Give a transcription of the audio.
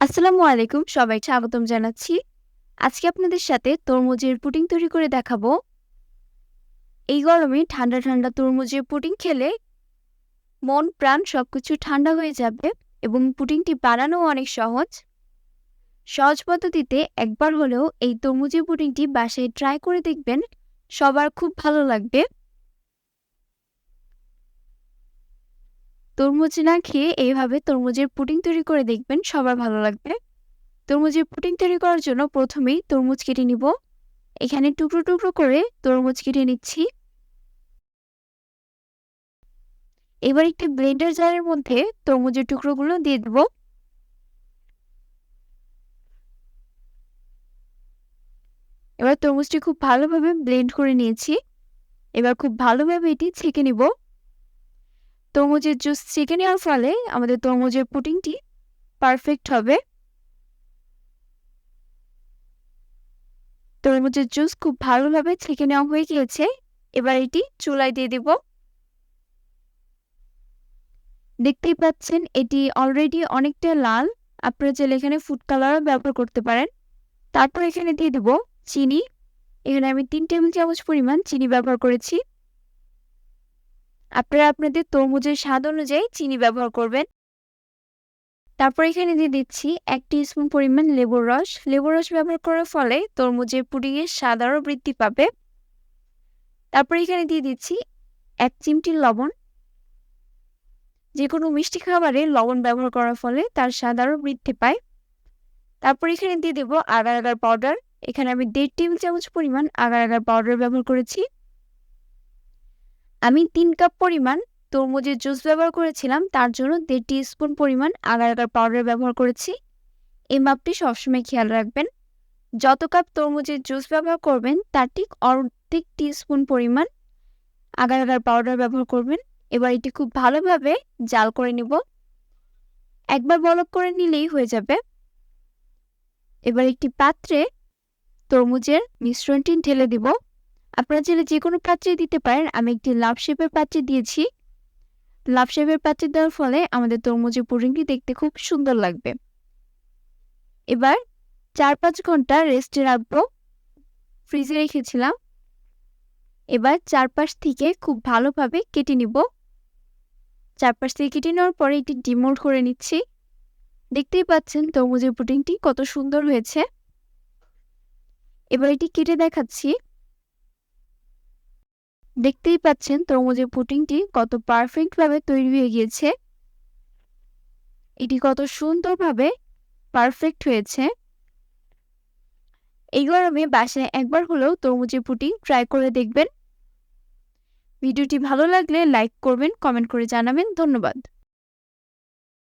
আসসালামু আলাইকুম সবাই স্বাগতম জানাচ্ছি। আজকে আপনাদের সাথে তরমুজের পুটিং তৈরি করে দেখাবো। এই গরমে ঠান্ডা ঠান্ডা তরমুজের পুটিং খেলে মন, প্রাণ সবকিছু ঠান্ডা হয়ে যাবে এবং পুটিংটি বানানো অনেক সহজ। সহজ পদ্ধতিতে একবার হলেও এই তরমুজের পুটিংটি বাসায় ট্রাই করে দেখবেন, সবার খুব ভালো লাগবে। তরমুজ না খেয়ে এইভাবে তরমুজের পুডিং তৈরি করে দেখবেন সবার ভালো লাগবে। তরমুজের পুডিং তৈরি করার জন্য প্রথমেই তরমুজ কেটে নিব। এখানে টুকরো টুকরো করে তরমুজ কেটে নিচ্ছি। এবার একটি ব্লেন্ডার জারের মধ্যে তরমুজের টুকরোগুলো দিয়ে দেব। এবার তরমুজটি খুব ভালোভাবে ব্লেন্ড করে নিয়েছি। এবার খুব ভালোভাবে এটি ছেঁকে নিব। তরমুজের জুস ছেঁকে নেওয়ার ফলে আমাদের তরমুজের পুটিংটি পারফেক্ট হবে। তরমুজের জুস খুব ভালোভাবে ছেঁকে নেওয়া হয়ে গিয়েছে। এবার এটি চুলায় দিয়ে দেব। দেখতেই পাচ্ছেন, এটি অলরেডি অনেকটা লাল। আপনারা চাইলে এখানে ফুড কালারও ব্যবহার করতে পারেন। তারপর এখানে দিয়ে দেব চিনি। এখানে আমি তিন টেবিল চামচ পরিমাণ চিনি ব্যবহার করেছি। আপনারা আপনাদের তরমুজের স্বাদ অনুযায়ী চিনি ব্যবহার করবেন। তারপর এখানে দিয়ে দিচ্ছি এক স্পুন পরিমাণ লেবুর রস। লেবুর রস ব্যবহার করার ফলে তরমুজের পুডিংয়ের স্বাদ আরও বৃদ্ধি পাবে। তারপর এখানে দিয়ে দিচ্ছি এক চিমটি লবণ। যে কোনো মিষ্টি খাবারে লবণ ব্যবহার করার ফলে তার স্বাদ আরও বৃদ্ধি পায়। তারপর এখানে দিয়ে দেবো আগার আগার পাউডার। এখানে আমি দেড় টেবিল চামচ পরিমাণ আগার আগার পাউডার ব্যবহার করেছি। আমি তিন কাপ পরিমাণ তরমুজের জুস ব্যবহার করেছিলাম, তার জন্য দেড় টি স্পুন পরিমাণ আগার আগার পাউডার ব্যবহার করেছি। এই মাপটি সবসময় খেয়াল রাখবেন। যত কাপ তরমুজের জুস ব্যবহার করবেন, তার ঠিক অর্ধেক টি স্পুন পরিমাণ আগার আগার পাউডার ব্যবহার করবেন। এবার এটি খুব ভালোভাবে জাল করে নিব। একবার বলক করে নিলেই হয়ে যাবে। এবার একটি পাত্রে তরমুজের মিশ্রণটি ঢেলে দিব। আপনারা চাইলে যে কোনো পাত্রে দিতে পারেন। আমি একটি লাভ শেপের পাত্রে দিয়েছি। লাভ শেপের পাত্রে দেওয়ার ফলে আমাদের তরমুজের পুডিংটি দেখতে খুব সুন্দর লাগবে। এবার চার পাঁচ ঘণ্টা রেস্টে রাখব। ফ্রিজে রেখেছিলাম। এবার চারপাশ থেকে খুব ভালোভাবে কেটে নিব। চারপাশ থেকে কেটে নেওয়ার পরে এটি ডিমোল্ড করে নিচ্ছি। দেখতেই পাচ্ছেন তরমুজের পুডিংটি কত সুন্দর হয়েছে। এবার এটি কেটে দেখাচ্ছি। দেখতেই পাচ্ছেন তরমুজের পুটিংটি কত পারফেক্টভাবে তৈরি হয়ে গিয়েছে। এটি কত সুন্দরভাবে পারফেক্ট হয়েছে। এই গরমে বাসায় একবার হলেও তরমুজের পুটিং ট্রাই করে দেখবেন। ভিডিওটি ভালো লাগলে লাইক করবেন কমেন্ট করে জানাবেন। ধন্যবাদ।